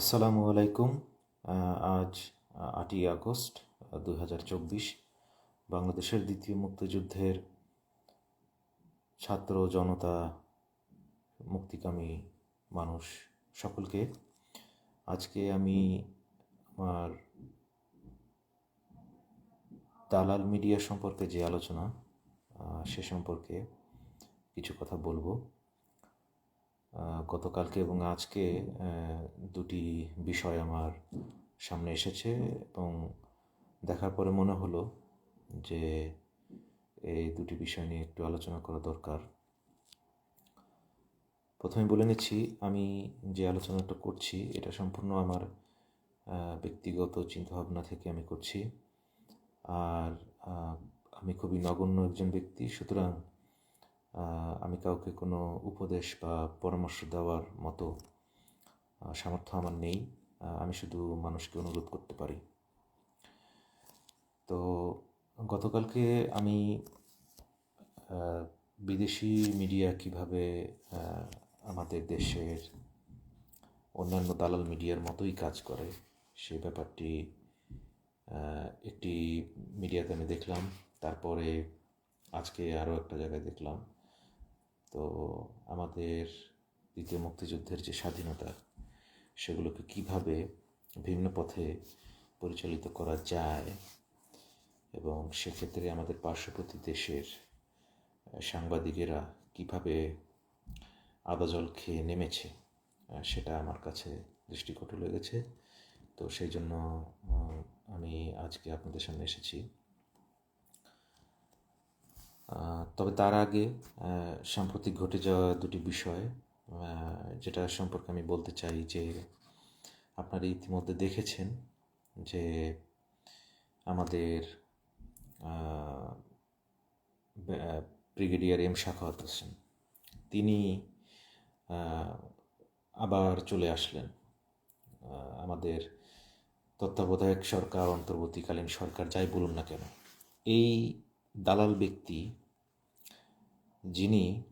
আসসালামু আলাইকুম আজ আটই আগস্ট দু হাজার চব্বিশ, বাংলাদেশের দ্বিতীয় মুক্তিযুদ্ধের ছাত্র জনতা মুক্তিকামী মানুষ সকলকে, আজকে আমি আমার দালাল মিডিয়া সম্পর্কে যে আলোচনা সে সম্পর্কে কিছু কথা বলব। গতকালকে এবং আজকে দুটি বিষয় আমার সামনে এসেছে এবং দেখার পরে মনে হলো যে এই দুটি বিষয় নিয়ে একটু আলোচনা করা দরকার। প্রথমে বলে নিচ্ছি, আমি যে আলোচনাটা করছি, এটা সম্পূর্ণ আমার ব্যক্তিগত চিন্তাভাবনা থেকে আমি করছি। আর আমি খুবই নগণ্য একজন ব্যক্তি, সুতরাং আমি কাউকে কোনো উপদেশ বা পরামর্শ দেওয়ার মতো সামর্থ্য আমার নেই। আমি শুধু মানুষকে অনুরোধ করতে পারি। তো গতকালকে আমি বিদেশি মিডিয়া কীভাবে আমাদের দেশের অন্যান্য দালাল মিডিয়ার মতোই কাজ করে সেই ব্যাপারটি একটি মিডিয়াতে আমি দেখলাম। তারপরে আজকে আরও একটা জায়গায় দেখলাম। তো আমাদের দ্বিতীয় মুক্তিযুদ্ধের যে স্বাধীনতা, সেগুলোকে কীভাবে ভিন্ন পথে পরিচালিত করা যায় এবং সেক্ষেত্রে আমাদের পার্শ্ববর্তী দেশের সাংবাদিকেরা কীভাবে আদা জল খেয়ে নেমেছে সেটা আমার কাছে দৃষ্টিকটু লেগেছে। তো সেই জন্য আমি আজকে আপনাদের সামনে এসেছি। তবে তার আগে সাম্প্রতিক ঘটে যাওয়া দুটি বিষয় যেটা সম্পর্কে আমি বলতে চাই যে, আপনারা ইতিমধ্যে দেখেছেন যে আমাদের ব্রিগেডিয়ার এম শাখাওয়াত হোসেন। তিনি আবার চলে আসলেন। আমাদের তত্ত্বাবধায়ক সরকার, অন্তর্বর্তীকালীন সরকার, যাই বলুন না কেন। এই দালাল ব্যক্তি যিনি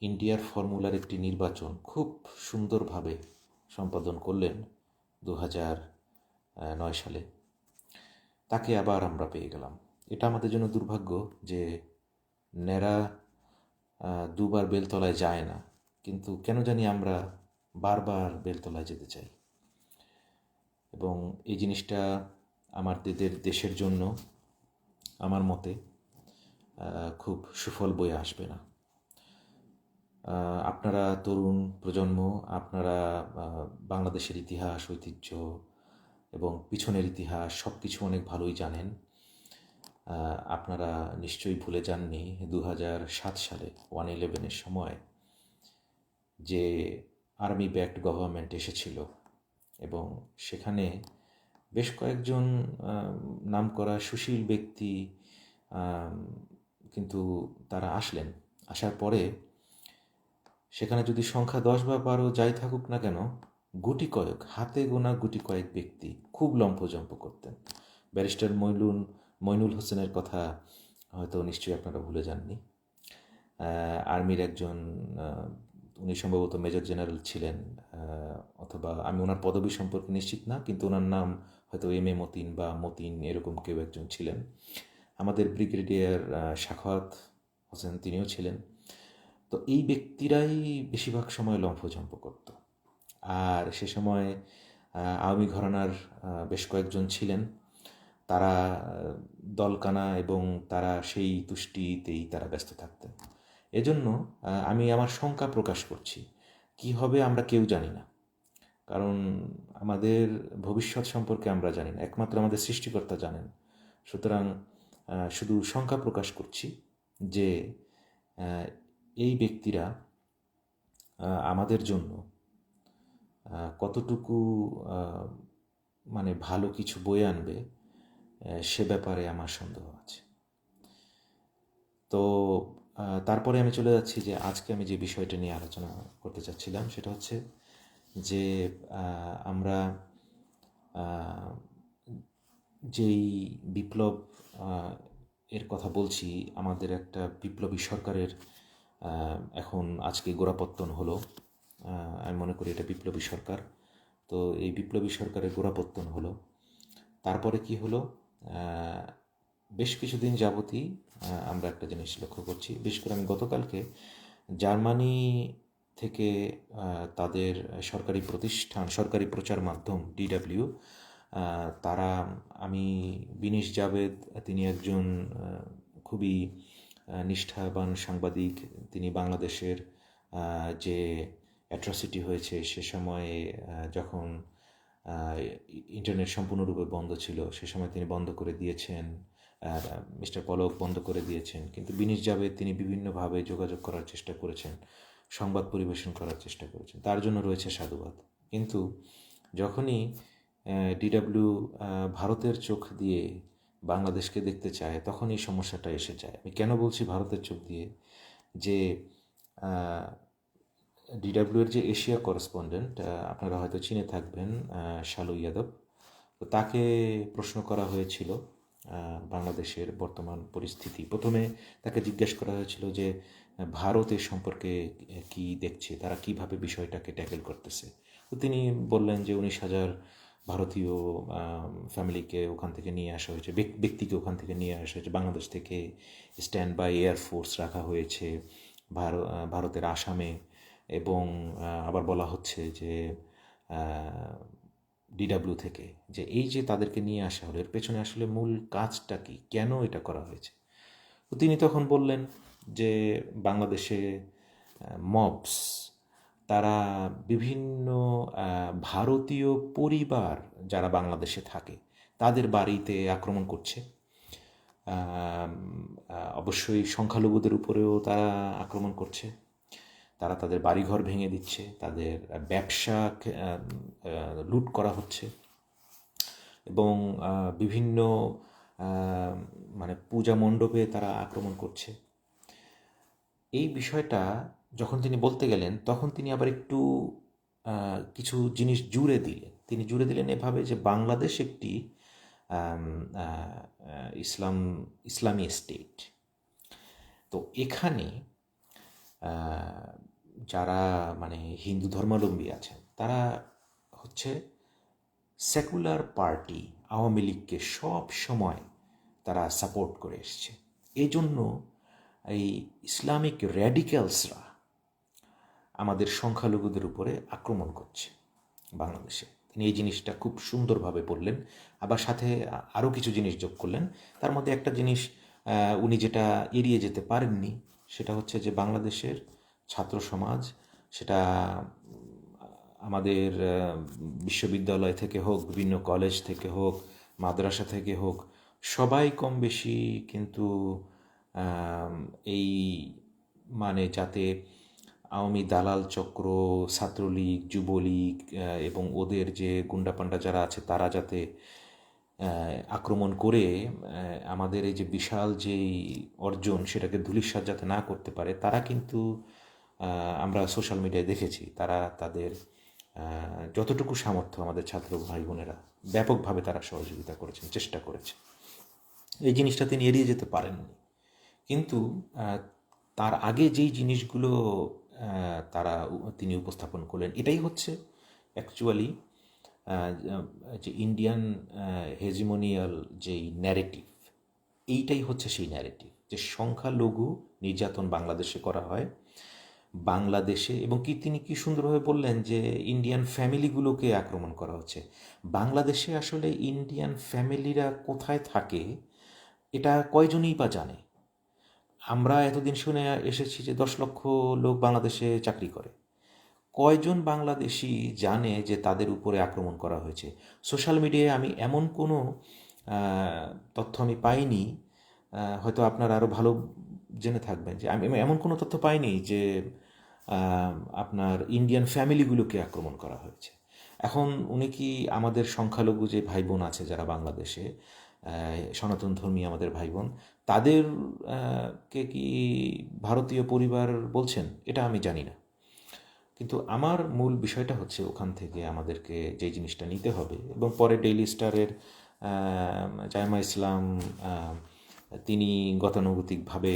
ইন্ডিয়ার ফর্মুলার একটি নির্বাচন খুব সুন্দরভাবে সম্পাদন করলেন দু হাজার নয় সালে তাকে আবার আমরা পেয়ে গেলাম। এটা আমাদের জন্য দুর্ভাগ্য যে আহ, দুবার বেলতলায় যায় না কিন্তু কেন জানি আমরা বারবার বেলতলায় যেতে চাই। এবং এই জিনিসটা আমাদের দেশের জন্য আমার মতে খুব সুফল বয়ে আসবে না। আপনারা তরুণ প্রজন্ম আপনারা বাংলাদেশের ইতিহাস ঐতিহ্য এবং পিছনের ইতিহাস সব কিছু অনেক ভালোই জানেন। আপনারা নিশ্চয়ই ভুলে যাননি দু সাত সালে ওয়ান ইলেভেনের সময় যে আর্মি ব্যাকড গভর্নমেন্ট এসেছিল এবং সেখানে বেশ কয়েকজন আহ, নামকরা সুশীল ব্যক্তি কিন্তু তারা আসলেন। আসার পরে সেখানে যদি সংখ্যা দশ বা বারো যাই থাকুক না কেন, গুটি কয়েক, হাতে গোনা গুটি কয়েক ব্যক্তি খুব লম্ফজম্প করতেন। ব্যারিস্টার মইনুল মইনুল হোসেনের কথা হয়তো নিশ্চয়ই আপনারা ভুলে যাননি। আর্মির একজন উনি সম্ভবত মেজর জেনারেল ছিলেন অথবা আমি ওনার পদবি সম্পর্কে নিশ্চিত না, কিন্তু ওনার নাম হয়তো এম এ মতিন বা মতিন এরকম কেউ একজন ছিলেন। আমাদের ব্রিগেডিয়ার শাখাওয়াত হোসেন তিনিও ছিলেন। তো এই ব্যক্তিরাই বেশিরভাগ সময় লম্ফঝম্প করত আর সে সময় আওয়ামী ঘরানার বেশ কয়েকজন ছিলেন। তারা দলকানা এবং তারা সেই তুষ্টিতেই তারা ব্যস্ত থাকতেন। এজন্য আমি আমার শঙ্কা প্রকাশ করছি, কি হবে আমরা কেউ জানি না। কারণ আমাদের ভবিষ্যৎ সম্পর্কে আমরা জানি না। একমাত্র আমাদের সৃষ্টিকর্তা জানেন। সুতরাং শুধু শঙ্কা প্রকাশ করছি যে এই ব্যক্তিরা আমাদের জন্য কতটুকু মানে ভালো কিছু বয়ে আনবে সে ব্যাপারে আমার সন্দেহ আছে। তো তারপরে আমি চলে যাচ্ছি যে, আজকে আমি যে বিষয়টা নিয়ে আলোচনা করতে চাচ্ছিলাম সেটা হচ্ছে যে আমরা যেই বিপ্লব এর কথা বলছি, আমাদের একটা বিপ্লবী সরকারের এখন আজকে গোড়াপত্তন হলো। আমি মনে করি এটা বিপ্লবী সরকার। তো এই বিপ্লবী সরকারের গোড়াপত্তন হলো। তারপরে কি হলো? বেশ কিছুদিন যাবতই আমরা একটা জিনিস লক্ষ্য করছি। বিশেষ করে আমি গতকালকে জার্মানি থেকে তাদের সরকারি প্রতিষ্ঠান, সরকারি প্রচার মাধ্যম ডিডাব্লিউ তারা, আমি বিনিশ জাভেদ, তিনি একজন খুবই নিষ্ঠাবান সাংবাদিক। তিনি বাংলাদেশের যে অ্যাট্রসিটি হয়েছে সে সময়ে যখন ইন্টারনেট সম্পূর্ণরূপে বন্ধ ছিল, সে সময় তিনি বন্ধ করে দিয়েছেন মিস্টার পলক বন্ধ করে দিয়েছেন। কিন্তু বিনিশ জাভেদ, তিনি বিভিন্নভাবে যোগাযোগ করার চেষ্টা করেছেন, সংবাদ পরিবেশন করার চেষ্টা করেছেন। তার জন্য রয়েছে সাধুবাদ। কিন্তু যখনই ডিডাব্লিউ ভারতের চোখ দিয়ে বাংলাদেশকে দেখতে চায়, তখন এই সমস্যাটা এসে যায়। আমি কেন বলছি ভারতের চোখ দিয়ে? যে ডিডাব্লিউর যে এশিয়া করেসপন্ডেন্ট আপনারা হয়তো চিনে থাকবেন শালু ইয়াদব, তো তাকে প্রশ্ন করা হয়েছিল বাংলাদেশের বর্তমান পরিস্থিতি। প্রথমে তাকে জিজ্ঞেস করা হয়েছিল যে ভারতের সম্পর্কে কি দেখছে, তারা কীভাবে বিষয়টাকে ট্যাকেল করতেছে? তো তিনি বললেন যে, উনিশ হাজার ভারতীয় ফ্যামিলিকে ওখান থেকে নিয়ে আসা হয়েছে ব্যক্তিকে ওখান থেকে নিয়ে আসা হয়েছে। বাংলাদেশ থেকে স্ট্যান্ড বাই এয়ারফোর্স রাখা হয়েছে ভারতের আসামে এবং আবার বলা হচ্ছে যে ডিডাব্লিউ থেকে যে এই যে তাদেরকে নিয়ে আসা হলো, এর পেছনে আসলে মূল কাজটা কি? কেন এটা করা হয়েছে? তো তিনি তখন বললেন যে বাংলাদেশে মবস তারা বিভিন্ন ভারতীয় পরিবার যারা বাংলাদেশে থাকে, তাদের বাড়িতে আক্রমণ করছে। অবশ্যই সংখ্যালঘুদের উপরেও তারা আক্রমণ করছে। তারা তাদের বাড়িঘর ভেঙে দিচ্ছে, তাদের ব্যবসা লুট করা হচ্ছে এবং বিভিন্ন মানে পূজা মণ্ডপে তারা আক্রমণ করছে। এই বিষয়টা যখন তিনি বলতে গেলেন, তখন তিনি আবার একটু কিছু জিনিস জুড়ে দিলেন। তিনি জুড়ে দিলেন এভাবে যে বাংলাদেশ একটি ইসলাম, ইসলামী স্টেট তো এখানে যারা মানে হিন্দু ধর্মাবলম্বী আছেন, তারা হচ্ছে সেকুলার পার্টি আওয়ামী লীগকে সব সময় তারা সাপোর্ট করে এসছে। এই জন্য এই ইসলামিক র্যাডিক্যালসরা আমাদের সংখ্যালঘুদের উপরে আক্রমণ করছে বাংলাদেশে। তিনি এই জিনিসটা খুব সুন্দরভাবে বললেন। আবার সাথে আরও কিছু জিনিস যোগ করলেন। তার মধ্যে একটা জিনিস উনি যেটা এড়িয়ে যেতে পারেননি, সেটা হচ্ছে যে বাংলাদেশের ছাত্র সমাজ, সেটা আমাদের বিশ্ববিদ্যালয় থেকে হোক, বিভিন্ন কলেজ থেকে হোক, মাদ্রাসা থেকে হোক, সবাই কম বেশি কিন্তু এই মানে যাতে আওয়ামী দালাল চক্র, ছাত্রলীগ, যুবলীগ এবং ওদের যে গুন্ডাপান্ডা যারা আছে, তারা যাতে আক্রমণ করে আমাদের এই যে বিশাল যেই অর্জন সেটাকে ধুলিস্বাদ যাতে না করতে পারে, তারা কিন্তু আমরা সোশ্যাল মিডিয়ায় দেখেছি, তারা তাদের যতটুকু সামর্থ্য আমাদের ছাত্র ভাই বোনেরা ব্যাপকভাবে তারা সহযোগিতা করেছেন, চেষ্টা করেছে। এই জিনিসটা তিনি এড়িয়ে যেতে পারেননি। কিন্তু তার আগে যেই জিনিসগুলো তারা তিনি উপস্থাপন করলেন। এটাই হচ্ছে অ্যাকচুয়ালি যে ইন্ডিয়ান হেজিমোনিয়াল যেই ন্যারেটিভ এইটাই হচ্ছে সেই ন্যারেটিভ যে সংখ্যালঘু নির্যাতন বাংলাদেশে করা হয়। বাংলাদেশে এবং কি তিনি কি সুন্দরভাবে বললেন যে ইন্ডিয়ান ফ্যামিলিগুলোকে আক্রমণ করা হচ্ছে। বাংলাদেশে আসলে ইন্ডিয়ান ফ্যামিলিরা কোথায় থাকে, এটা কয়জনই বা জানে? আমরা এতদিন শুনে এসেছি যে দশ লক্ষ লোক বাংলাদেশে চাকরি করে। কয়জন বাংলাদেশি জানে যে তাদের উপরে আক্রমণ করা হয়েছে? সোশ্যাল মিডিয়ায় আমি এমন কোনো তথ্য আমি পাইনি হয়তো আপনারা আরও ভালো জেনে থাকবেন যে আমি এমন কোনো তথ্য পাইনি যে আপনার ইন্ডিয়ান ফ্যামিলিগুলোকে আক্রমণ করা হয়েছে। এখন উনি কি আমাদের সংখ্যালঘু যে ভাই বোন আছে যারা বাংলাদেশে সনাতন ধর্মী আমাদের ভাই বোন তাদের কে কি ভারতীয় পরিবার বলছেন, এটা আমি জানি না। কিন্তু আমার মূল বিষয়টা হচ্ছে ওখান থেকে আমাদেরকে যে জিনিসটা নিতে হবে এবং পরে ডেইলি স্টারের জায়মা ইসলাম তিনি গতানুগতিকভাবে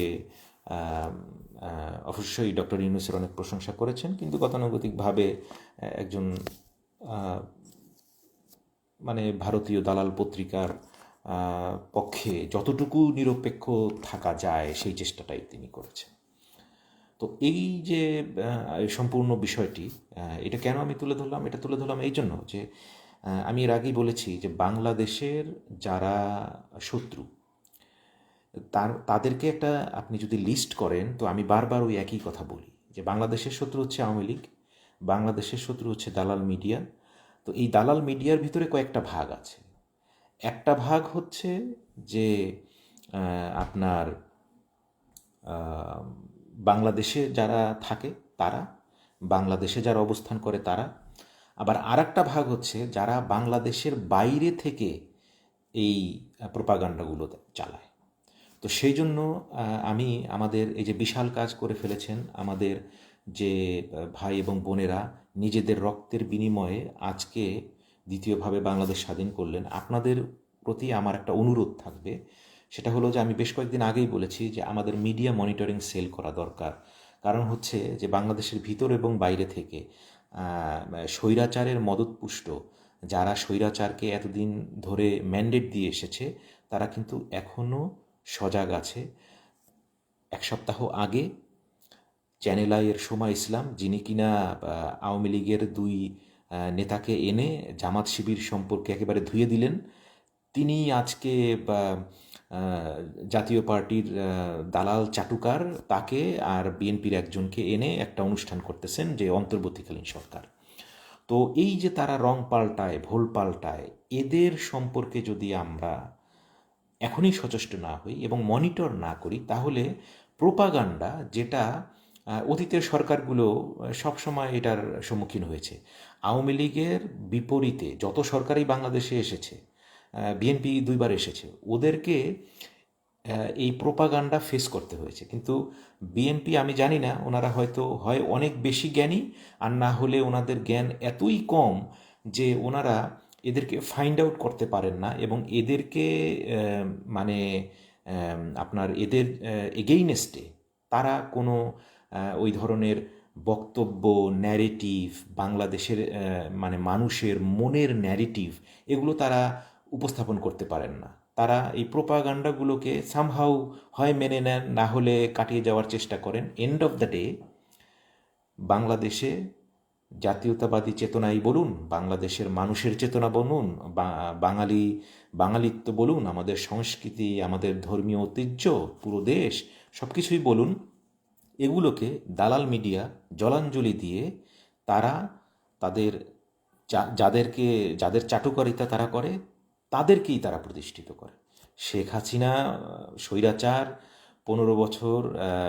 অবশ্যই ডক্টর ইউনুসের অনেক প্রশংসা করেছেন, কিন্তু গতানুগতিকভাবে একজন মানে ভারতীয় দালাল পত্রিকার পক্ষে যতটুকু নিরপেক্ষ থাকা যায় সেই চেষ্টাটাই তিনি করেছেন। তো এই যে সম্পূর্ণ বিষয়টি এটা কেন আমি তুলে ধরলাম? এটা তুলে ধরলাম এই জন্য যে আমি এর আগেই বলেছি যে বাংলাদেশের যারা শত্রু, তার, তাদেরকে একটা আপনি যদি লিস্ট করেন, তো আমি বারবার ওই একই কথা বলি যে বাংলাদেশের শত্রু হচ্ছে আওয়ামী লীগ, বাংলাদেশের শত্রু হচ্ছে দালাল মিডিয়া। তো এই দালাল মিডিয়ার ভিতরে কয়েকটা ভাগ আছে। একটা ভাগ হচ্ছে যে আপনার বাংলাদেশে যারা থাকে তারা, বাংলাদেশে যারা অবস্থান করে তারা। আবার আরেকটা ভাগ হচ্ছে যারা বাংলাদেশের বাইরে থেকে এই প্রোপাগান্ডাগুলো চালায়। তো সেই জন্য আমি আমাদের এই যে বিশাল কাজ করে ফেলেছেন, আমাদের যে ভাই এবং বোনেরা নিজেদের রক্তের বিনিময়ে আজকে দ্বিতীয়ভাবে বাংলাদেশ স্বাধীন করলেন। আপনাদের প্রতি আমার একটা অনুরোধ থাকবে। সেটা হলো যে আমি বেশ কয়েকদিন আগেই বলেছি যে আমাদের মিডিয়া মনিটরিং সেল করা দরকার। কারণ হচ্ছে যে বাংলাদেশের ভিতর এবং বাইরে থেকে স্বৈরাচারের মদতপুষ্ট, যারা স্বৈরাচারকে এতদিন ধরে ম্যান্ডেট দিয়ে এসেছে, তারা কিন্তু এখনও সজাগ আছে। এক সপ্তাহ আগে চ্যানেল আইয়ের সোমা ইসলাম, যিনি কিনা আওয়ামী লীগের দুই নেতাকে এনে জামাত শিবির সম্পর্কে একেবারে ধুয়ে দিলেন। তিনি আজকে জাতীয় পার্টির দালাল চাটুকার, তাকে আর বিএনপির একজনকে এনে একটা অনুষ্ঠান করতেছেন যে অন্তর্বর্তীকালীন সরকার। তো এই যে তারা রং পাল্টায়, ভোল পাল্টায়, এদের সম্পর্কে যদি আমরা এখনই সচেষ্ট না হই এবং মনিটর না করি, তাহলে প্রোপাগান্ডা যেটা অতীতের সরকারগুলো সবসময় এটার সম্মুখীন হয়েছে। আওয়ামী লীগের বিপরীতে যত সরকারই বাংলাদেশে এসেছে বিএনপি দুইবার এসেছে, ওদেরকে এই প্রোপাগান্ডা ফেস করতে হয়েছে। কিন্তু বিএনপি আমি জানি না, ওনারা হয়তো, হয় অনেক বেশি জ্ঞানী, আর না হলে ওনাদের জ্ঞান এতই কম যে ওনারা এদেরকে ফাইন্ড আউট করতে পারেন না এবং এদেরকে মানে আপনার এদের এগেইনেস্টে তারা কোনো ওই ধরনের বক্তব্য ন্যারেটিভ বাংলাদেশের মানে মানুষের মনের ন্যারেটিভ এগুলো তারা উপস্থাপন করতে পারেন না। তারা এই প্রোপাগান্ডাগুলোকে সামহাউ হয় মেনে নেন, না হলে কাটিয়ে যাওয়ার চেষ্টা করেন। এন্ড অফ দ্য ডে বাংলাদেশে জাতীয়তাবাদী চেতনাই বলুন, বাংলাদেশের মানুষের চেতনা বলুন বাঙালি, বাঙালিত্ব বলুন, আমাদের সংস্কৃতি, আমাদের ধর্মীয় ঐতিহ্য, পুরো দেশ সব কিছুই বলুন এগুলোকে দালাল মিডিয়া জলাঞ্জলি দিয়ে তারা তাদের যাদেরকে যাদের চাটুকারিতা তারা করে তাদেরকেই তারা প্রতিষ্ঠিত করে। শেখ হাসিনা স্বৈরাচার পনেরো বছর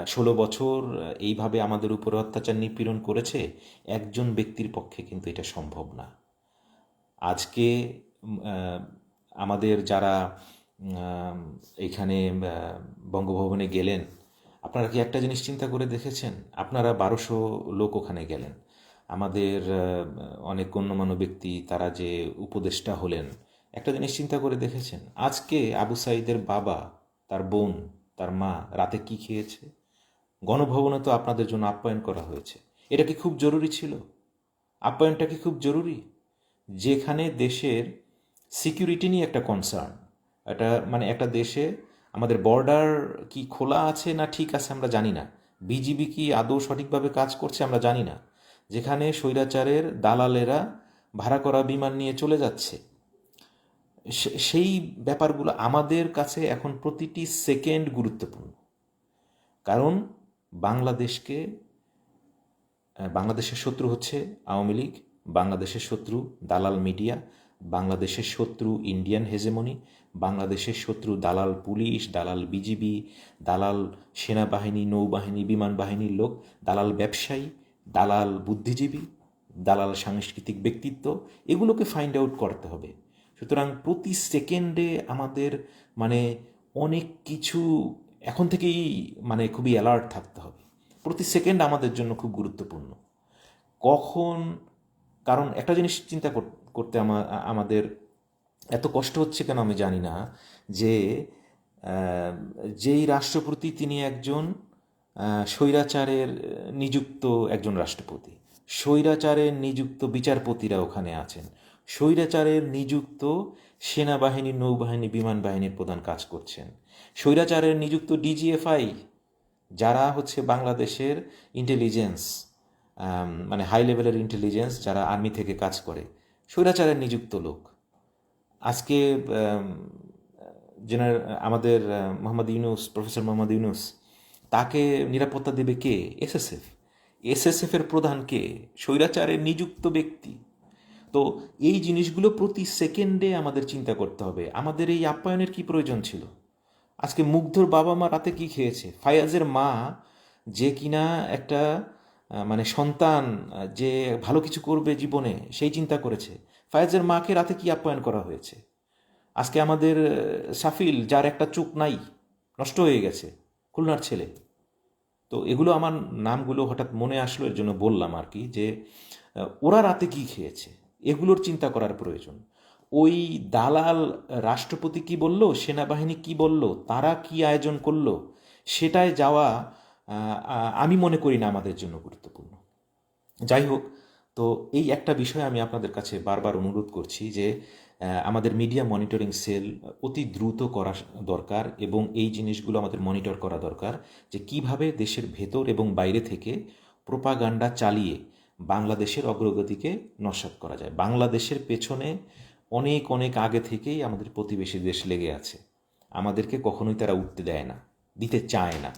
ষোলো বছর এইভাবে আমাদের উপরে অত্যাচার নিপীড়ন করেছে একজন ব্যক্তির পক্ষে কিন্তু এটা সম্ভব না। আজকে আমাদের যারা উম, এইখানে বঙ্গভবনে গেলেন আপনারা কি একটা জিনিস চিন্তা করে দেখেছেন? আপনারা বারোশো লোক ওখানে গেলেন। আমাদের অনেক গণ্যমান্য ব্যক্তি তারা যে উপদেষ্টা হলেন, একটা জিনিস চিন্তা করে দেখেছেন? আজকে আবু সাইদের বাবা, তার বোন, তার মা রাতে কি খেয়েছে? গণভবনে তো আপনাদের জন্য আপ্যায়ন করা হয়েছে। এটা কি খুব জরুরি ছিল? আপ্যায়নটা কি খুব জরুরি? যেখানে দেশের সিকিউরিটি নিয়ে একটা কনসার্ন এটা মানে একটা দেশে আমাদের বর্ডার কি খোলা আছে না ঠিক আছে আমরা জানি না। বিজিবি কি আদৌ সঠিকভাবে কাজ করছে আমরা জানি না। যেখানে স্বৈরাচারের দালালেরা ভাড়া করা বিমান নিয়ে চলে যাচ্ছে। সেই ব্যাপারগুলো আমাদের কাছে এখন প্রতিটি সেকেন্ড গুরুত্বপূর্ণ। কারণ বাংলাদেশকে বাংলাদেশের শত্রু হচ্ছে আওয়ামী লীগ, বাংলাদেশের শত্রু দালাল মিডিয়া, বাংলাদেশের শত্রু ইন্ডিয়ান হেজেমনি বাংলাদেশের শত্রু, দালাল পুলিশ, দালাল বিজিবি, দালাল সেনাবাহিনী, নৌবাহিনী, বিমান বাহিনীর লোক, দালাল ব্যবসায়ী, দালাল বুদ্ধিজীবী, দালাল সাংস্কৃতিক ব্যক্তিত্ব, এগুলোকে ফাইন্ড আউট করতে হবে। সুতরাং প্রতি সেকেন্ডে আমাদের মানে অনেক কিছু এখন থেকেই মানে খুবই অ্যালার্ট থাকতে হবে। প্রতি সেকেন্ড আমাদের জন্য খুব গুরুত্বপূর্ণ। কখন, কারণ একটা জিনিস চিন্তা কর- করতে আমা- আমাদের এত কষ্ট হচ্ছে কেন আমি জানি না, যে যেই রাষ্ট্রপতি তিনি একজন স্বৈরাচারের নিযুক্ত একজন রাষ্ট্রপতি। স্বৈরাচারের নিযুক্ত বিচারপতিরা ওখানে আছেন। স্বৈরাচারের নিযুক্ত সেনাবাহিনী, নৌবাহিনী, বিমান বাহিনীর প্রধান কাজ করছেন। স্বৈরাচারের নিযুক্ত ডিজিএফআই, যারা হচ্ছে বাংলাদেশের ইন্টেলিজেন্স মানে হাই লেভেলের ইন্টেলিজেন্স যারা আর্মি থেকে কাজ করে, স্বৈরাচারের নিযুক্ত লোক। আজকে জেনারেল, আমাদের মোহাম্মদ ইউনুস, প্রফেসর মোহাম্মদ ইউনুস, তাকে নিরাপত্তা দেবে কে? এসএসএফ। এসএসএফ এর প্রধান কে? স্বৈরাচারের নিযুক্ত ব্যক্তি। তো এই জিনিসগুলো প্রতি সেকেন্ডে আমাদের চিন্তা করতে হবে। আমাদের এই আপ্যায়নের কি প্রয়োজন ছিল? আজকে মুগ্ধর বাবা মা রাতে কি খেয়েছে? ফায়াজের মা যে কিনা একটা মানে সন্তান যে ভালো কিছু করবে জীবনে, সেই চিন্তা করেছে। ফায়াজের মাকে রাতে কি আপ্যায়ন করা হয়েছে? আজকে আমাদের সাফিল যার একটা চোখ নাই, নষ্ট হয়ে গেছে, খুলনার ছেলে। তো এগুলো আমার নামগুলো হঠাৎ মনে আসলো, এর জন্য বললাম আর কি যে ওরা রাতে কি খেয়েছে? এগুলোর চিন্তা করার প্রয়োজন। ওই দালাল রাষ্ট্রপতি কি বলল? সেনাবাহিনী কি বলল? তারা কি আয়োজন করল? সেটায় যাওয়া আমি মনে করি না আমাদের জন্য গুরুত্বপূর্ণ। যাই হোক তো এই একটা বিষয় আমি আপনাদের কাছে বারবার অনুরোধ করছি যে আমাদের মিডিয়া মনিটরিং সেল অতি দ্রুত করা দরকার এবং এই জিনিসগুলো আমাদের মনিটর করা দরকার যে কীভাবে দেশের ভেতর এবং বাইরে থেকে প্রোপাগান্ডা চালিয়ে বাংলাদেশের অগ্রগতিকে নস্বাত করা যায়। বাংলাদেশের পেছনে অনেক অনেক আগে থেকেই আমাদের প্রতিবেশী দেশ লেগে আছে। আমাদেরকে কখনোই তারা উঠতে দেয় না, দিতে চায় না।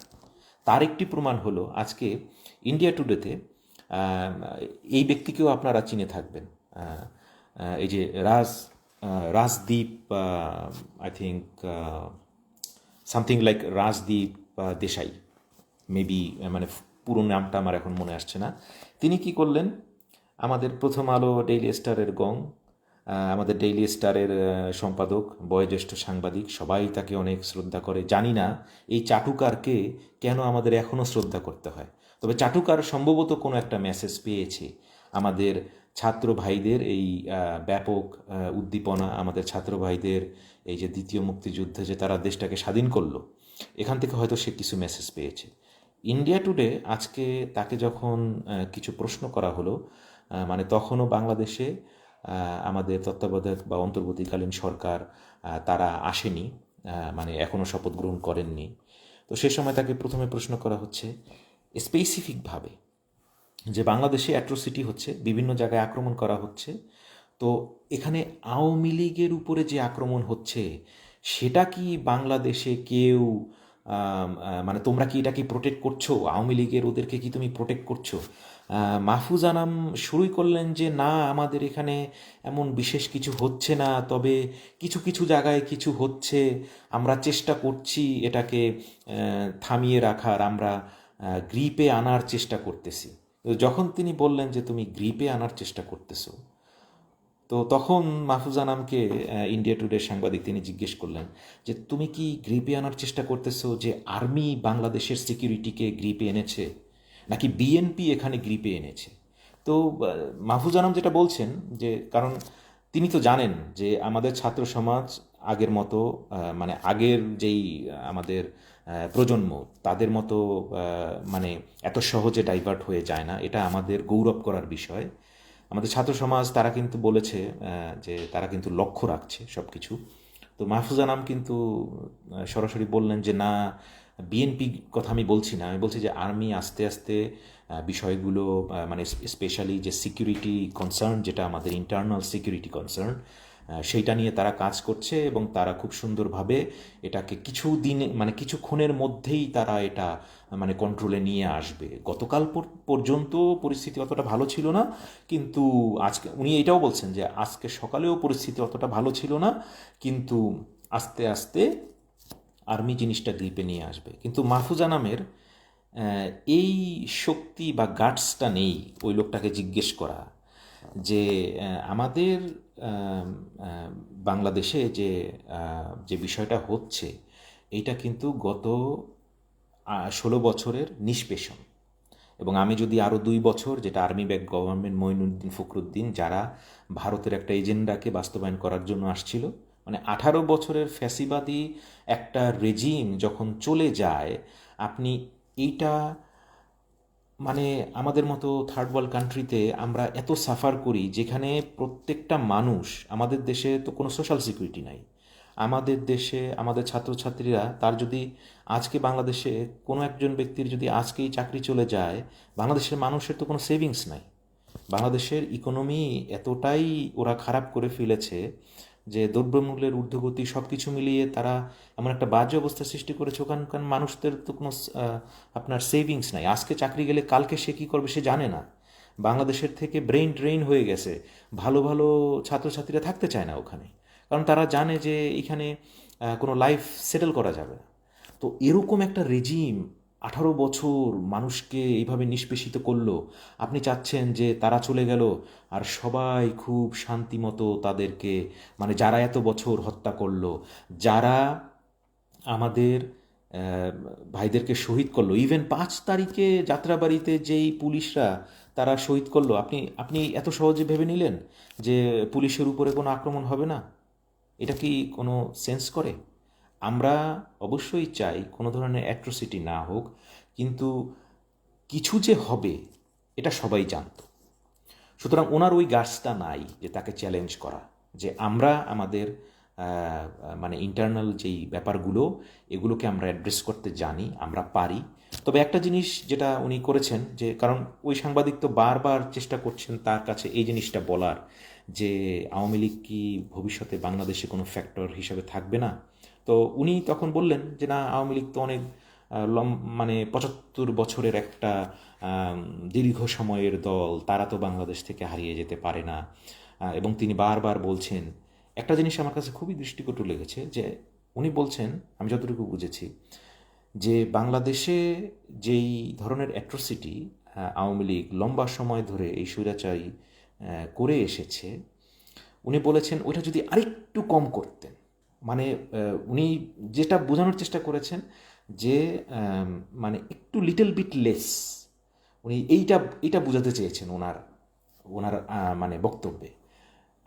তার একটি প্রমাণ হলো, আজকে ইন্ডিয়া টুডেতে এই ব্যক্তিকেও আপনারা চিনে থাকবেন। এই যে Raj Rajdeep I think something like Rajdeep Desai. Maybe মানে পুরো নামটা আমার এখন মনে আসছে না। তিনি কি করলেন? আমাদের প্রথম আলো ডেইলি স্টারের গং আমাদের ডেইলি স্টারের সম্পাদক, বয়োজ্যেষ্ঠ সাংবাদিক, সবাই তাকে অনেক শ্রদ্ধা করে। জানি না এই চাটুকারকে কেন আমাদের এখনও শ্রদ্ধা করতে হয়। তবে চাটুকার সম্ভবত কোনো একটা মেসেজ পেয়েছে। আমাদের ছাত্র ভাইদের এই ব্যাপক উদ্দীপনা, আমাদের ছাত্র ভাইদের এই যে দ্বিতীয় মুক্তিযুদ্ধে যে তারা দেশটাকে স্বাধীন করল, এখান থেকে হয়তো সে কিছু মেসেজ পেয়েছে। ইন্ডিয়া টুডে আজকে তাকে যখন কিছু প্রশ্ন করা হলো মানে তখনও বাংলাদেশে আমাদের তত্ত্বাবধায়ক বা অন্তর্বর্তীকালীন সরকার তারা আসেনি মানে এখনও শপথ গ্রহণ করেননি। তো সে সময় তাকে প্রথমে প্রশ্ন করা হচ্ছে স্পেসিফিকভাবে যে বাংলাদেশে অ্যাট্রোসিটি হচ্ছে, বিভিন্ন জায়গায় আক্রমণ করা হচ্ছে, তো এখানে আওয়ামী লীগের উপরে যে আক্রমণ হচ্ছে, সেটা কি বাংলাদেশে কেউ মানে তোমরা কি এটা কি প্রোটেক্ট করছ? আওয়ামী লীগের ওদেরকে কি তুমি প্রোটেক্ট করছ? মাহফুজ আনাম শুরুই করলেন যে, না, আমাদের এখানে এমন বিশেষ কিছু হচ্ছে না, তবে কিছু কিছু জায়গায় কিছু হচ্ছে, আমরা চেষ্টা করছি এটাকে থামিয়ে রাখার, আমরা গ্রিপে আনার চেষ্টা করতেছি। যখন তিনি বললেন যে তুমি গ্রিপে আনার চেষ্টা করতেছো, তো তখন মাহফুজ আনামকে ইন্ডিয়া টুডের সাংবাদিক তিনি জিজ্ঞেস করলেন যে তুমি কি গ্রিপে আনার চেষ্টা করতেছো যে আর্মি বাংলাদেশের সিকিউরিটিকে গ্রিপে এনেছে, নাকি বিএনপি এখানে গ্রিপে এনেছে? তো মাহফুজ আনাম যেটা বলছেন যে, কারণ তিনি তো জানেন যে আমাদের ছাত্র সমাজ আগের মতো মানে আগের যেই আমাদের প্রজন্ম, তাদের মতো মানে এত সহজে ডাইভার্ট হয়ে যায় না। এটা আমাদের গৌরব করার বিষয়। আমাদের ছাত্র সমাজ, তারা কিন্তু বলেছে যে তারা কিন্তু লক্ষ্য রাখছে সব কিছু তো মাহফুজা নাম কিন্তু সরাসরি বললেন যে, না বিএনপি কথা আমি বলছি না। আমি বলছি যে আর্মি আস্তে আস্তে বিষয়গুলো মানে স্পেশালি যে সিকিউরিটি কনসার্ন যেটা আমাদের ইন্টারনাল সিকিউরিটি কনসার্ন সেইটা নিয়ে তারা কাজ করছে এবং তারা খুব সুন্দরভাবে এটাকে কিছু দিনে মানে কিছুক্ষণের মধ্যেই তারা এটা মানে কন্ট্রোলে নিয়ে আসবে। গতকাল পর্যন্ত পরিস্থিতি অতটা ভালো ছিল না, কিন্তু আজকে, উনি এটাও বলছেন যে আজকে সকালেও পরিস্থিতি অতটা ভালো ছিল না, কিন্তু আস্তে আস্তে আর্মি জিনিসটা গ্রিপে নিয়ে আসবে। কিন্তু মাহফুজা নামের এই শক্তি বা গার্ডসটা নেই ওই লোকটাকে জিজ্ঞেস করা যে আমাদের বাংলাদেশে যে যে বিষয়টা হচ্ছে এইটা কিন্তু গত ষোলো বছরের নিষ্পেষণ। এবং আমি যদি আরও দুই বছর, যেটা army back government Moinuddin Fakhruddin যারা ভারতের একটা এজেন্ডাকে বাস্তবায়ন করার জন্য আসছিল মানে আঠারো বছরের ফ্যাসিবাদী একটা রেজিম যখন চলে যায়, আপনি এইটা মানে আমাদের মতো থার্ড ওয়ার্ল্ড কান্ট্রিতে আমরা এত সাফার করি যেখানে প্রত্যেকটা মানুষ, আমাদের দেশে তো কোনো সোশ্যাল সিকিউরিটি নাই। আমাদের দেশে, আমাদের ছাত্রছাত্রীরা, তার যদি আজকে বাংলাদেশে কোনো একজন ব্যক্তির যদি আজকেই চাকরি চলে যায়, বাংলাদেশের মানুষের তো কোনো সেভিংস নাই। বাংলাদেশের ইকোনমি এতটাই ওরা খারাপ করে ফেলেছে যে দ্রব্যমূল্যের ঊর্ধ্বগতি সব কিছু মিলিয়ে তারা এমন একটা বাজে অবস্থা সৃষ্টি করেছে। ওখানকার মানুষদের তো কোনো আপনার সেভিংস নাই। আজকে চাকরি গেলে কালকে সে কী করবে সে জানে না। বাংলাদেশের থেকে ব্রেইন ড্রেইন হয়ে গেছে। ভালো ভালো ছাত্রছাত্রীরা থাকতে চায় না ওখানে। কারণ তারা জানে যে এখানে কোনো লাইফ সেটেল করা যাবে না। তো এরকম একটা রেজিম আঠারো বছর মানুষকে এইভাবে নিষ্পেষিত করল। আপনি চাচ্ছেন যে তারা চলে গেল আর সবাই খুব শান্তিমতো তাদেরকে মানে যারা এত বছর হত্যা করল, যারা আমাদের ভাইদেরকে শহীদ করল। ইভেন পাঁচ তারিখে যাত্রাবাড়িতে যেই পুলিশরা তারা শহীদ করল, আপনি আপনি এত সহজে ভেবে নিলেন যে পুলিশের উপরে কোনো আক্রমণ হবে না? এটা কি কোনো সেন্স করে? আমরা অবশ্যই চাই কোনো ধরনের অ্যাট্রোসিটি না হোক, কিন্তু কিছু যে হবে, এটা সবাই জানত। সুতরাং ওনার ওই গাছটা নাই যে তাকে চ্যালেঞ্জ করা, যে আমরা আমাদের মানে ইন্টারনাল যেই ব্যাপারগুলো, এগুলোকে আমরা অ্যাড্রেস করতে জানি, আমরা পারি। তবে একটা জিনিস যেটা উনি করেছেন, যে কারণ ওই সাংবাদিক তো বারবার চেষ্টা করছেন তার কাছে এই জিনিসটা বলার, যে আওয়ামী লীগ কি ভবিষ্যতে বাংলাদেশে কোনো ফ্যাক্টর হিসাবে থাকবে না? তো উনি তখন বললেন যে, না, আওয়ামী লীগ তো অনেক লম মানে পঁচাত্তর বছরের একটা দীর্ঘ সময়ের দল, তারা তো বাংলাদেশ থেকে হারিয়ে যেতে পারে না। এবং তিনি বারবার বলছেন, একটা জিনিস আমার কাছে খুবই দৃষ্টিকটু লেগেছে যে, উনি বলছেন, আমি যতটুকু বুঝেছি, যে বাংলাদেশে যেই ধরনের অ্যাট্রোসিটি আওয়ামী লীগ লম্বা সময় ধরে এই স্বৈরাচারী করে এসেছে, উনি বলেছেন, ওইটা যদি আরেকটু কম করতেন মানে উনি যেটা বোঝানোর চেষ্টা করেছেন যে মানে একটু লিটল বিট লেস উনি এইটা এইটা বোঝাতে চেয়েছেন ওনার ওনার মানে বক্তব্যে।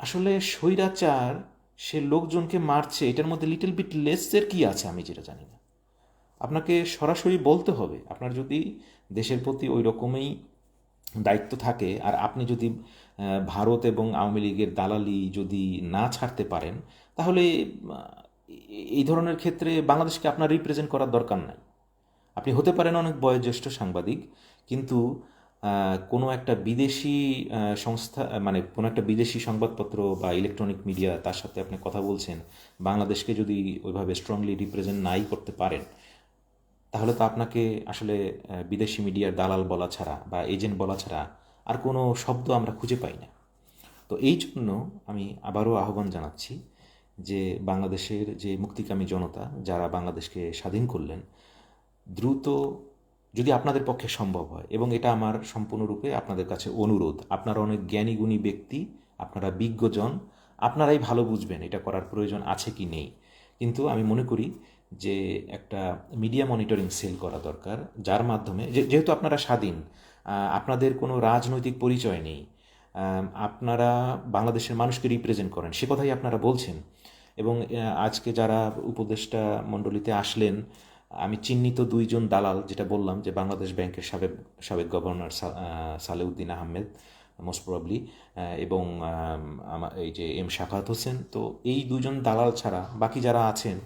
আসলে স্বৈরাচার, সে লোকজনকে মারছে, এটার মধ্যে লিটল বিট লেসের কি আছে আমি যেটা জানি না। আপনাকে সরাসরি বলতে হবে, আপনার যদি দেশের প্রতি ওই রকমই দায়িত্ব থাকে। আর আপনি যদি ভারত এবং আওয়ামী লীগের দালালি যদি না ছাড়তে পারেন, তাহলে এই ধরনের ক্ষেত্রে বাংলাদেশকে আপনার রিপ্রেজেন্ট করার দরকার নাই। আপনি হতে পারেন অনেক বয়োজ্যেষ্ঠ সাংবাদিক, কিন্তু কোনো একটা বিদেশি সংস্থা মানে কোনো একটা বিদেশি সংবাদপত্র বা ইলেকট্রনিক মিডিয়া তার সাথে আপনি কথা বলছেন, বাংলাদেশকে যদি ওইভাবে স্ট্রংলি রিপ্রেজেন্ট নাই করতে পারেন তাহলে তো আপনাকে আসলে বিদেশি মিডিয়ার দালাল বলা ছাড়া বা এজেন্ট বলা ছাড়া আর কোনো শব্দ আমরা খুঁজে পাই না। তো এই জন্য আমি আবারও আহ্বান জানাচ্ছি যে বাংলাদেশের যে মুক্তিকামী জনতা যারা বাংলাদেশকে স্বাধীন করলেন, দ্রুত যদি আপনাদের পক্ষে সম্ভব হয়, এবং এটা আমার সম্পূর্ণরূপে আপনাদের কাছে অনুরোধ, আপনারা অনেক জ্ঞানী, গুণী ব্যক্তি, আপনারা বিজ্ঞজন, আপনারাই ভালো বুঝবেন এটা করার প্রয়োজন আছে কি নেই। কিন্তু আমি মনে করি যে একটা মিডিয়া মনিটরিং সেল করা দরকার, যার মাধ্যমে যেহেতু আপনারা স্বাধীন আপনাদের কোনো রাজনৈতিক পরিচয় নেই আপনারা বাংলাদেশের মানুষকে রিপ্রেজেন্ট করেন, সে কথাই আপনারা বলছেন। এবং আজকে যারা উপদেষ্টা মণ্ডলীতে আসলেন, আমি চিহ্নিত দুইজন দালাল, যেটা বললাম যে বাংলাদেশ ব্যাংকের সাবেক সাবেক governor Salehuddin Ahmed most probably এবং এই যে এম শাফাত হোসেন, তো এই দুজন দালাল ছাড়া বাকি যারা আছেন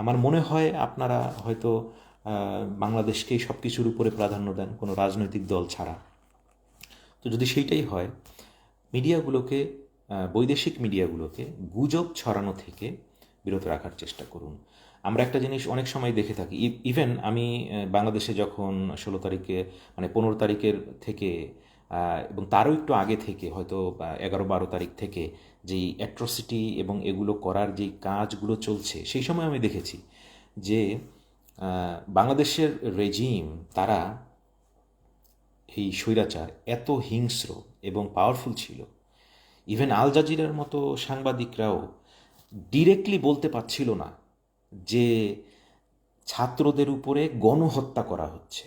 আমার মনে হয় আপনারা হয়তো বাংলাদেশকেই সব কিছুর উপরে প্রাধান্য দেন কোনো রাজনৈতিক দল ছাড়া। তো যদি সেইটাই হয়, মিডিয়াগুলোকে বৈদেশিক মিডিয়াগুলোকে গুজব ছড়ানো থেকে বিরত রাখার চেষ্টা করুন। আমরা একটা জিনিস অনেক সময় দেখে থাকি ইভেন আমি বাংলাদেশে যখন ষোলো তারিখে মানে পনেরো তারিখের থেকে এবং তারও একটু আগে থেকে, হয়তো এগারো বারো তারিখ থেকে যেই অ্যাট্রোসিটি এবং এগুলো করার যেই কাজগুলো চলছে, সেই সময় আমি দেখেছি যে বাংলাদেশের রেজিম তারা এই স্বৈরাচার এত হিংস্র এবং পাওয়ারফুল ছিল। ইভেন আল জাজিরার মতো সাংবাদিকরাও ডিরেক্টলি বলতে পারছিল না যে ছাত্রদের উপরে গণহত্যা করা হচ্ছে।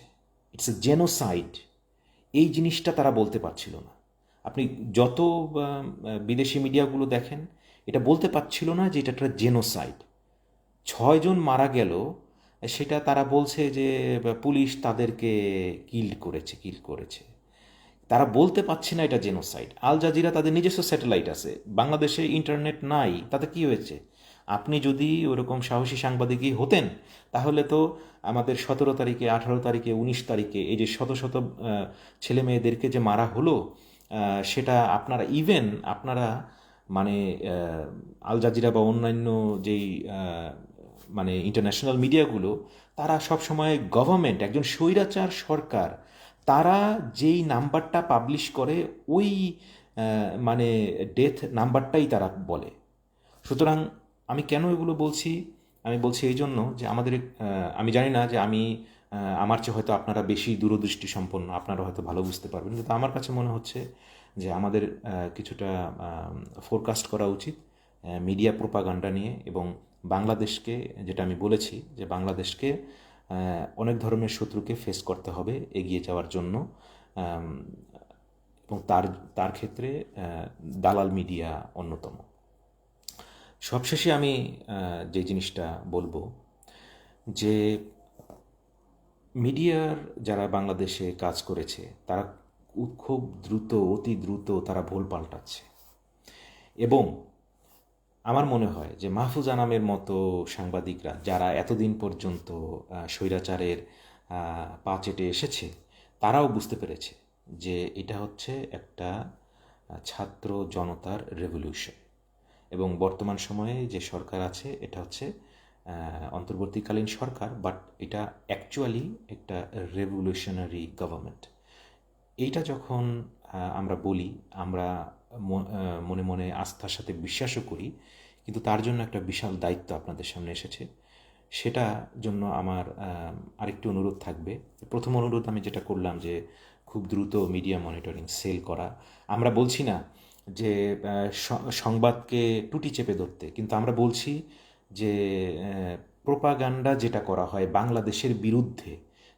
ইটস এ জেনোসাইড এই জিনিসটা তারা বলতে পারছিল না। আপনি যত বিদেশি মিডিয়াগুলো দেখেন, এটা বলতে পারছিল না যে এটা একটা জেনোসাইড ছয়জন মারা গেল, সেটা তারা বলছে যে পুলিশ তাদেরকে কিল করেছে কিল করেছে। তারা বলতে পারছে না এটা জেনোসাইড আল জাজিরা তাদের নিজস্ব স্যাটেলাইট আছে। বাংলাদেশে ইন্টারনেট নাই, তাতে কি হয়েছে? আপনি যদি ওরকম সাহসী সাংবাদিকই হতেন, তাহলে তো আমাদের সতেরো তারিখে, আঠারো তারিখে, উনিশ তারিখে এই যে শত শত ছেলে মেয়েদেরকে যে মারা হলো সেটা আপনারা ইভেন আপনারা মানে আল জাজিরা বা অন্যান্য যেই মানে ইন্টারন্যাশনাল মিডিয়াগুলো তারা সবসময় গভর্নমেন্ট একজন স্বৈরাচার সরকার, তারা যেই নাম্বারটা পাবলিশ করে ওই মানে ডেথ নাম্বারটাই তারা বলে। সুতরাং আমি কেন এগুলো বলছি? আমি বলছি এই জন্য যে আমাদের আমি জানি না যে আমি আমার চেয়ে হয়তো আপনারা বেশি দূরদৃষ্টি সম্পন্ন, আপনারা হয়তো ভালো বুঝতে পারবেন। কিন্তু আমার কাছে মনে হচ্ছে যে আমাদের কিছুটা ফোরকাস্ট করা উচিত মিডিয়া প্রোপাগান্ডা নিয়ে এবং বাংলাদেশকে, যেটা আমি বলেছি যে বাংলাদেশকে অনেক ধরনের শত্রুকে ফেস করতে হবে এগিয়ে যাওয়ার জন্য এবং তার তার ক্ষেত্রে দালাল মিডিয়া অন্যতম। সবশেষে আমি যে জিনিসটা বলব যে মিডিয়ার যারা বাংলাদেশে কাজ করেছে, তারা খুব দ্রুত, অতি দ্রুত তারা ভুল পাল্টাচ্ছে। এবং আমার মনে হয় যে মাহফুজ আনামের মতো সাংবাদিকরা, যারা এতদিন পর্যন্ত স্বৈরাচারের পা চেটে এসেছে, তারাও বুঝতে পেরেছে যে এটা হচ্ছে একটা ছাত্র জনতার রেভলিউশন এবং বর্তমান সময়ে যে সরকার আছে, এটা হচ্ছে অন্তর্বর্তীকালীন সরকার বাট এটা অ্যাকচুয়ালি একটা রেভলিউশনারি গভর্নমেন্ট এইটা যখন আমরা বলি, আমরা মনে মনে আস্থার সাথে বিশ্বাসও করি, কিন্তু তার জন্য একটা বিশাল দায়িত্ব আপনাদের সামনে এসেছে। সেটা জন্য আমার আরেকটি অনুরোধ থাকবে। প্রথম অনুরোধ আমি যেটা করলাম যে, খুব দ্রুত মিডিয়া মনিটরিং সেল করা। আমরা বলছি না যে সংবাদকে টুটি চেপে ধরতে, কিন্তু আমরা বলছি যে প্রোপাগান্ডা যেটা করা হয় বাংলাদেশের বিরুদ্ধে,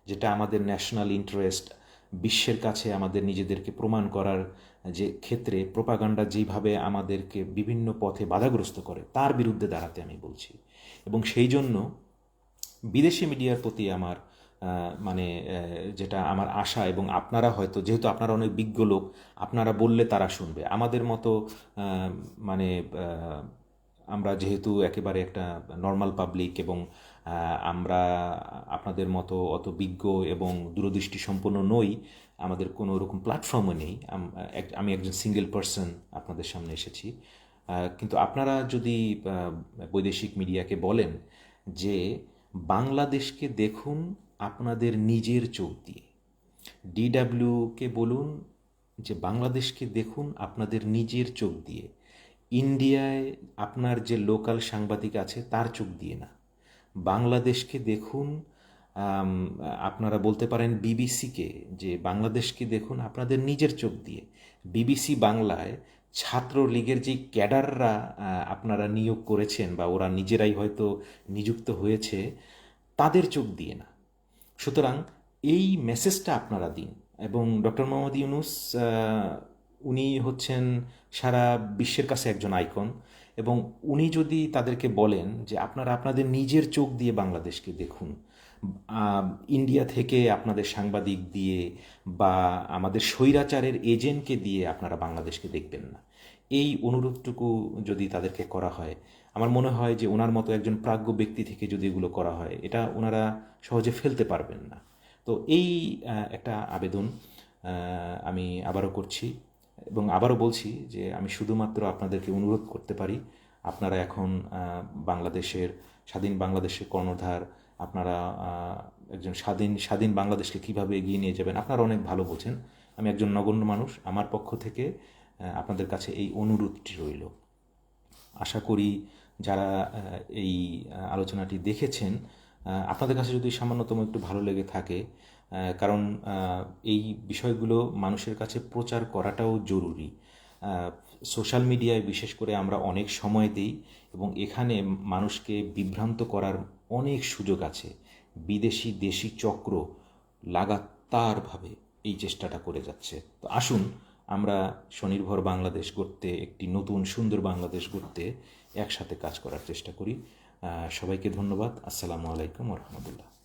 যেটা আমাদের ন্যাশনাল ইন্টারেস্ট বিশ্বের কাছে আমাদের নিজেদেরকে প্রমাণ করার যে ক্ষেত্রে প্রোপাগান্ডা যেইভাবে আমাদেরকে বিভিন্ন পথে বাধাগ্রস্ত করে, তার বিরুদ্ধে দাঁড়াতে আমি বলছি। এবং সেই জন্য বিদেশি মিডিয়ার প্রতি আমার মানে যেটা আমার আশা এবং আপনারা হয়তো, যেহেতু আপনারা অনেক বিজ্ঞ লোক, আপনারা বললে তারা শুনবে। আমাদের মতো মানে আমরা যেহেতু একেবারে একটা নর্মাল পাবলিক এবং আমরা আপনাদের মতো অত বিজ্ঞ এবং দূরদৃষ্টি সম্পন্ন নই, আমাদের কোনো রকম প্ল্যাটফর্মও নেই। আমি একজন সিঙ্গেল পার্সন আপনাদের সামনে এসেছি। কিন্তু আপনারা যদি বৈদেশিক মিডিয়াকে বলেন যে বাংলাদেশকে দেখুন আপনাদের নিজের চোখ দিয়ে। ডিডাব্লিউকে বলুন যে বাংলাদেশকে দেখুন আপনাদের নিজের চোখ দিয়ে। ইন্ডিয়ায় আপনার যে লোকাল সাংবাদিক আছে, তার চোখ দিয়ে না। বাংলাদেশকে দেখুন আপনারা বলতে পারেন বিবিসিকে, যে বাংলাদেশকে দেখুন আপনাদের নিজের চোখ দিয়ে। বিবিসি বাংলায় ছাত্র লীগের যে ক্যাডাররা আপনারা নিয়োগ করেছেন বা ওরা নিজেরাই হয়তো নিযুক্ত হয়েছে, তাদের চোখ দিয়ে না। সুতরাং এই মেসেজটা আপনারা দিন এবং ডক্টর মোহাম্মদ ইউনুস উনি হচ্ছেন সারা বিশ্বের কাছে একজন আইকন এবং উনি যদি তাদেরকে বলেন যে আপনারা আপনাদের নিজের চোখ দিয়ে বাংলাদেশকে দেখুন ইন্ডিয়া থেকে আপনাদের সাংবাদিক দিয়ে বা আমাদের স্বৈরাচারের এজেন্টকে দিয়ে আপনারা বাংলাদেশকে দেখবেন না। এই অনুরোধটুকু যদি তাদেরকে করা হয়, আমার মনে হয় যে ওনার মতো একজন প্রাজ্ঞ ব্যক্তি থেকে যদি এগুলো করা হয়, এটা ওনারা সহজে ফেলতে পারবেন না। তো এই একটা আবেদন আমি আবারও করছি। এবং আবারও বলছি যে আমি শুধুমাত্র আপনাদেরকে অনুরোধ করতে পারি, আপনারা এখন বাংলাদেশের, স্বাধীন বাংলাদেশের কর্ণধার, আপনারা একজন স্বাধীন স্বাধীন বাংলাদেশকে কীভাবে এগিয়ে নিয়ে যাবেন, আপনারা অনেক ভালো বোঝেন। আমি একজন নগণ্য মানুষ, আমার পক্ষ থেকে আপনাদের কাছে এই অনুরোধটি রইল। আশা করি যারা এই, আলোচনাটি দেখেছেন আপনাদের কাছে যদি সামান্যতম একটু ভালো লেগে থাকে কারণ এই বিষয়গুলো মানুষের কাছে প্রচার করাটাও জরুরি। সোশ্যাল মিডিয়ায় বিশেষ করে আমরা অনেক সময় দিই এবং এখানে মানুষকে বিভ্রান্ত করার অনেক সুযোগ আছে। বিদেশি, দেশি চক্র লাগাতারভাবে এই চেষ্টাটা করে যাচ্ছে। তো আসুন, আমরা স্বনির্ভর বাংলাদেশ গড়তে, একটি নতুন সুন্দর বাংলাদেশ গড়তে একসাথে কাজ করার চেষ্টা করি। সবাইকে ধন্যবাদ। আসসালামু আলাইকুম রহমতুল্লাহ।